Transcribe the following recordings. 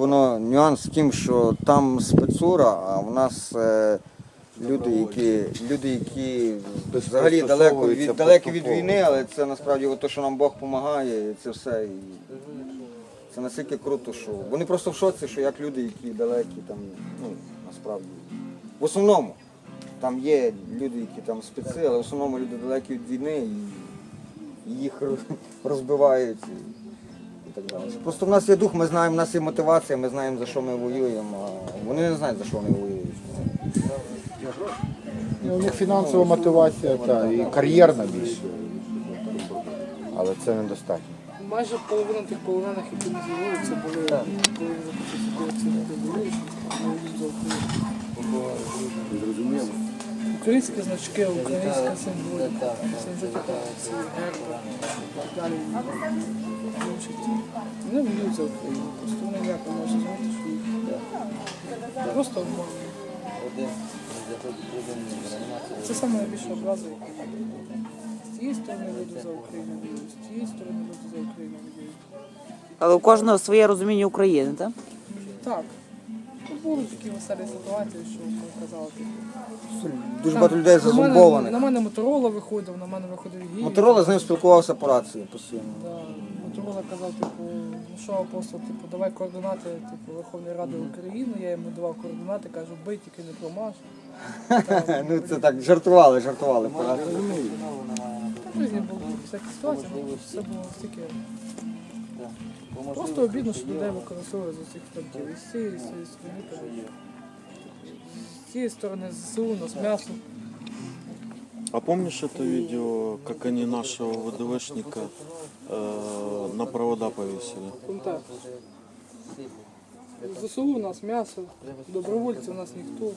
Воно нюанс в тім, що там спецура, а в нас е, люди, які люди, які взагалі далеко від далекі від війни, але це насправді от те, що нам Бог допомагає, це все. І це настільки круто, що вони просто в шоці, що як люди, які далекі, там, ну, насправді. В основному там є люди, які там спеці, але в основному люди далекі від війни і їх розбивають. І і так далі. Просто в нас є дух, ми знаємо, в нас є мотивація, ми знаємо, за що ми воюємо, а вони не знають, за що вони воюють. Ну, У них фінансова мотивація та, і кар'єрна більше. Але це недостатньо. Майже половина тих полонених, які не з'явилися, були коли коли ці були, ми за Україну. Українські значки, українська символіка, далі. Вони воюють за Україну. Просто вони не можуть знати, що їх просто обманюють. Це саме найбільша образа, яка. З цієї сторони люди за Україну воюють, з цієї сторони люди за Україну воюють. Але у кожного своє розуміння України, так? Так. Ну, були такі веселі ситуації, що ми казали, типу. Дуже багато людей на мене-. На мене Моторола виходив, на мене виходив Гій. Моторола з ним спілкувався по рації постійно. Да. Моторола казав, типу, ну що апостол, типу, давай координати типу, Верховної Ради України. Я йому давав координати, кажу, бий, тільки не промаш. Ну це так жартували, жартували по рації. Різні були всякі ситуації, ну, все було стільки. Просто обідно, що людей використовують з усіх фронтів. І з цієї, і з цієї сторони, коротше. з цієї сторони ЗСУ, нас м'ясо. А помнишь это видео, как они нашего ВДВшника э, на провода повесили? Пам'ятаю. ЗСУ у нас м'ясо, добровольці у нас ніхто.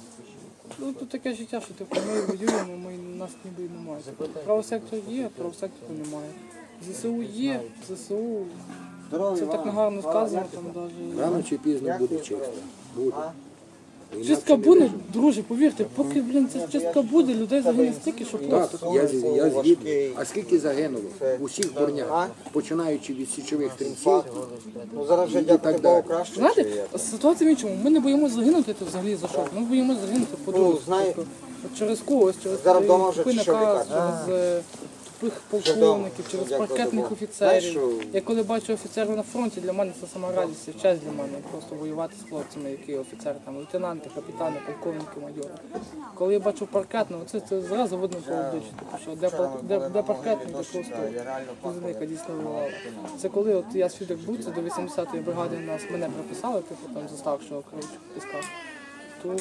Ну, тут таке життя, що типу, ми воюємо, ми, нас ніби і немає. Правосектор є, а правосектору немає. ЗСУ є, ЗСУ. Це так негарно сказано, там навіть. Рано чи пізно буде чисто. Буде. Чистка буде, друже, повірте, поки блін, ця чистка буде, людей загине стільки, що Так, просто. я, з- я згідний. А скільки загинуло в усіх борнях, починаючи від січових стрільців, Ну зараз вже так Богу далі. краще. Знаєте, як? ситуація в іншому. Ми не боїмося загинути то взагалі за що. Ми боїмося загинути по Ну, другу. знає- через когось, через Зараз вдома вже чи що наказ, лікар? через е, полковників, через паркетних офіцерів. Я коли бачу офіцерів на фронті, для мене це сама радість, і честь для мене. Просто воювати з хлопцями, які офіцери, там, лейтенанти, капітани, полковники, майори. Коли я бачу паркетного, це, це зразу видно по обличчю, типу, що де, де, де паркетний, де просто людина дійсно воювала. Це коли от я свідок був, це до 80-ї бригади нас мене приписали, типу там за старшого коротше, в пісках. То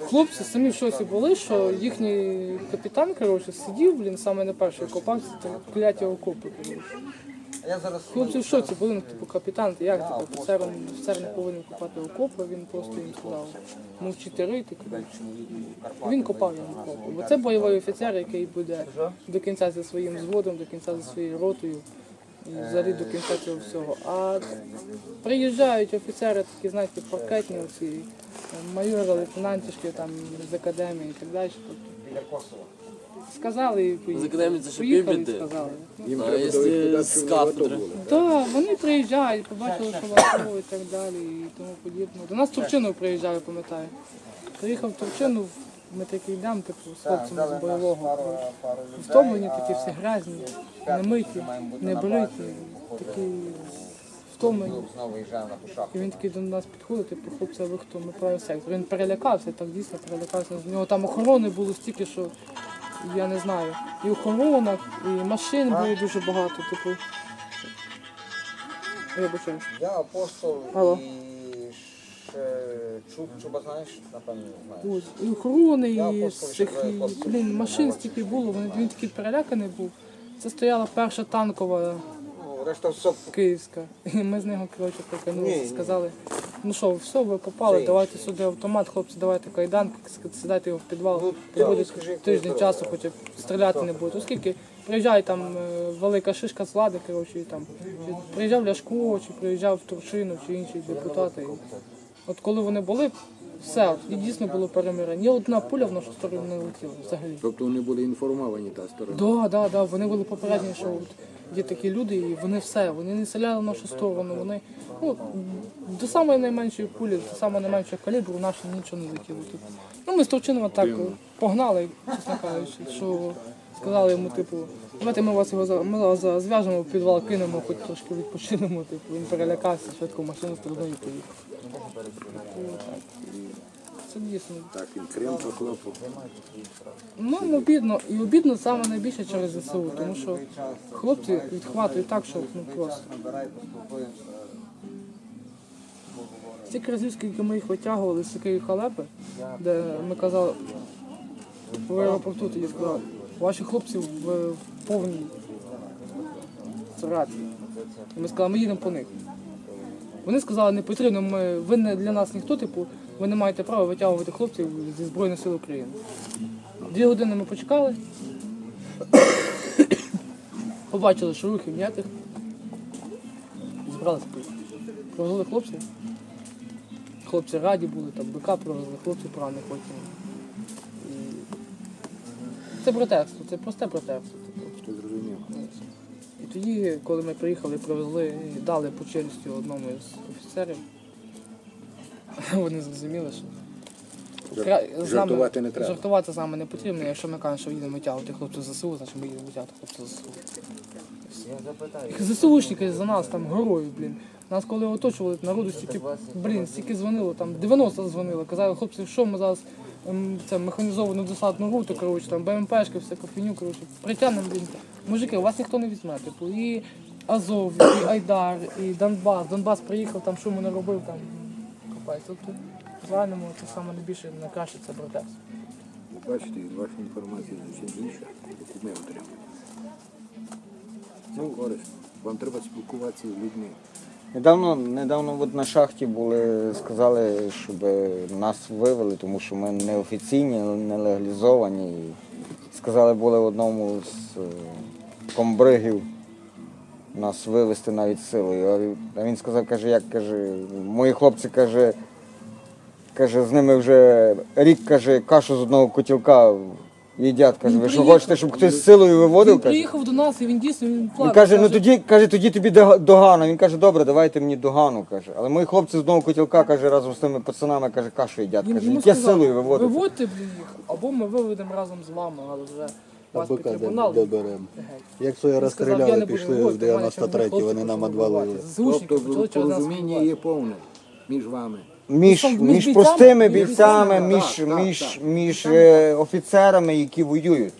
хлопці самі в шоці були, що їхній капітан коротше, сидів, блін, саме на перший копався, це кляті окопи. Коротше. Хлопці в шоці були, ну, типу, капітан, ти як типу, офіцером, офіцер не повинен копати окопи, він просто їм сказав, мовчити рити, коротше. Він копав їм окопи. Бо це бойовий офіцер, який буде до кінця зі своїм взводом, до кінця зі своєю ротою. І взагалі до кінця цього всього. А приїжджають офіцери, такі, знаєте, паркетні оці, майори, лейтенантішки там з академії і так далі. біля Косова. Сказали і поїхали. академії це ще Поїхали і півбіди. сказали. їм А якщо з кафедри? Так, вони приїжджають, побачили, що вартово і так далі, і тому подібне. До нас Турчинов приїжджав, пам'ятаю. Приїхав Турчинов, ми такі йдемо, типу, з хлопцями з бойового. Втомлені такі всі грязні, немиті, небриті, такі втомлені. Знову виїжджаємо на пушах. І він такий до нас підходить, типу, хлопці, а ви хто? Ми правий сектор. Він перелякався, так дійсно перелякався. У нього там охорони було стільки, що я не знаю. І охорона, і машин було дуже багато, типу. Я. Я апостол Алло. і ще Чуб, Чуба знаєш, напевно, знаєш. Ось. І охорони, Я і апостол, цих, ще і, двоє хлопців. блін, машин стільки було, він, він такий переляканий був. Це стояла перша танкова Ну, решта все київська. І ми з нього, коротше, прикинулися, ні. сказали, ну що, все, ви попали, Це давайте сюди автомат, хлопці, давайте кайданки, сідайте його в підвал, Ну, буде так, скажи, тиждень часу, хоча б стріляти не буде. Оскільки приїжджає там е, велика шишка з влади, коротше, і там приїжджав Ляшко, чи приїжджав Турчинов, чи інші депутати. От коли вони були, Все, і дійсно було перемир'я. Ні одна пуля в нашу сторону не летіла взагалі. Тобто вони були інформовані та сторона. Да, да, да. Вони були попередні, що є такі люди, і вони все, вони не селяли в нашу сторону. Вони ну, до самої найменшої пулі, до самого найменшого калібру наші нічого не летіло. Тут. Ну, ми з Товчинова так погнали, чесно кажучи, що сказали йому, типу, давайте ми вас його за- ми вас зв'яжемо, в підвал кинемо, хоч трошки відпочинемо. Типу, він перелякався, швидко в машину поїхав. І. Це дійсно Так, він Крим похлопав. Ну, обідно. І обідно саме найбільше через ЗСУ, тому що хлопці відхватують так, що ну просто. Стільки разів, скільки ми їх витягували з такої халепи, де ми казали, в аеропорту тоді сказали, ваші хлопці в, в повній сраці. І ми сказали, ми їдемо по них. Вони сказали, не потрібно, ми, ви не для нас ніхто, типу, ви не маєте права витягувати хлопців зі Збройних сил України. Дві години ми почекали. Побачили, що рухів ніяких. Зібралися поїхати. Провели хлопців. Хлопці раді були, там бика привезли, хлопці поранених потім. І... Це братерство, це просте. Зрозумів. І тоді, коли ми приїхали, привезли і дали по челюсті одному з офіцерів, вони зрозуміли, що з нами- жартувати не треба. Жартувати з нами не потрібно. Якщо ми кажемо, що їдемо витягувати хлопців ЗСУ, значить ми їдемо витягувати хлопців ЗСУ. ЗСУшники за нас там герої, блін. Нас коли оточували, народу стільки, блін, стільки дзвонило, там 90 дзвонили, казали, хлопці, що ми зараз ем, це механізовану десантну руту, коротше, там БМПшки, все кофіню, коротше, притягнемо, блін. Мужики, вас ніхто не візьме. Типу, і Азов, і Айдар, і Донбас. Донбас приїхав, там шуму не робив, там копається. Тобто, в загальному це саме найбільше найкраще це братерство. Бачите, ваша інформація зовсім інша, яку ми отримали. Це корисно. Вам треба спілкуватися з людьми. Недавно, недавно от на шахті були, сказали, щоб нас вивели, тому що ми не офіційні, не легалізовані. І сказали, були одному з е, комбригів нас вивезти навіть силою. А він- сказав, каже, як каже, мої хлопці каже, каже, з ними вже рік каже, кашу з одного котілка їдять. Каже, ви що хочете, щоб хтось силою виводив? Він Каже. приїхав до нас і він дійсно він плакав. Він каже, ну тоді, каже, тоді тобі дога- догану. Він каже, добре, давайте мені догану, каже. Але мої хлопці з одного котілка, каже, разом з тими пацанами, каже, кашу їдять. Каже, яке силою виводити? Виводьте блін, їх, або ми виведемо разом з вами, але вже вас під трибунал. доберемо. Геть. Як своє я розстріляли, не буду пішли з виводити, в мене через 93 хлопці вони нам воювати. Зушники Тобто через нас порозуміння є повне між вами. Між, Ну, між простими між бійцями, бійцями, між, так, так, між, так. між е, офіцерами, які воюють.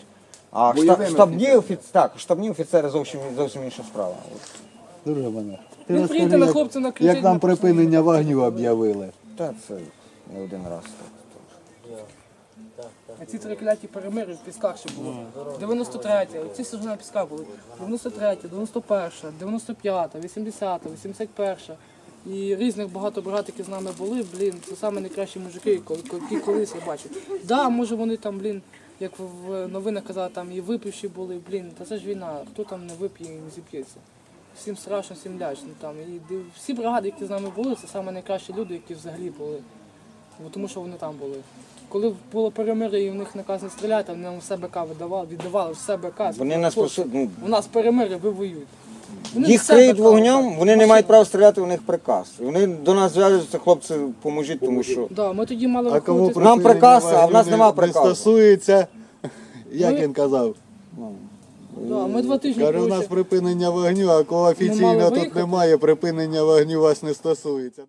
А Бойовими шта- штабні офіцери, так, штабні офіцери зовсім, зовсім інша справа. От. Дуже мене. Ти Він розкажи, приїде на як- накричить, Як нам на припинення вогню об'явили. Та це не один раз. А ці трикляті перемири в пісках ще було. 93, ці сижу на пісках були. 93, 91, 95, 80-та, 81. І різних багато брат, які з нами були, блін, це саме найкращі мужики, які колись я бачив. Да, може вони там, блін, як в новинах казали, там і випивші були, блін, та це ж війна, хто там не вип'є і не зіп'ється. Всім страшно, всім лячно. Там. І всі бригади, які з нами були, це саме найкращі люди, які взагалі були. Бо тому що вони там були. Коли було перемир'я і в них наказ не стріляти, вони нам все БК видавали, віддавали все БК. Вони нас просили, ну, У нас перемир'я, ви воюєте. Вони їх все криють БК вогнем, вони не мають права стріляти, у них приказ. І вони до нас зв'язуються, хлопці, поможіть, тому що. Да, ми тоді мали А виходити. Нам приказ, а в нас не- нема Не стосується, як Ми- він казав. Да, ми два тижні Каже, у нас коротше, припинення вогню, а кого офіційно тут виїхати. немає, припинення вогню вас не стосується.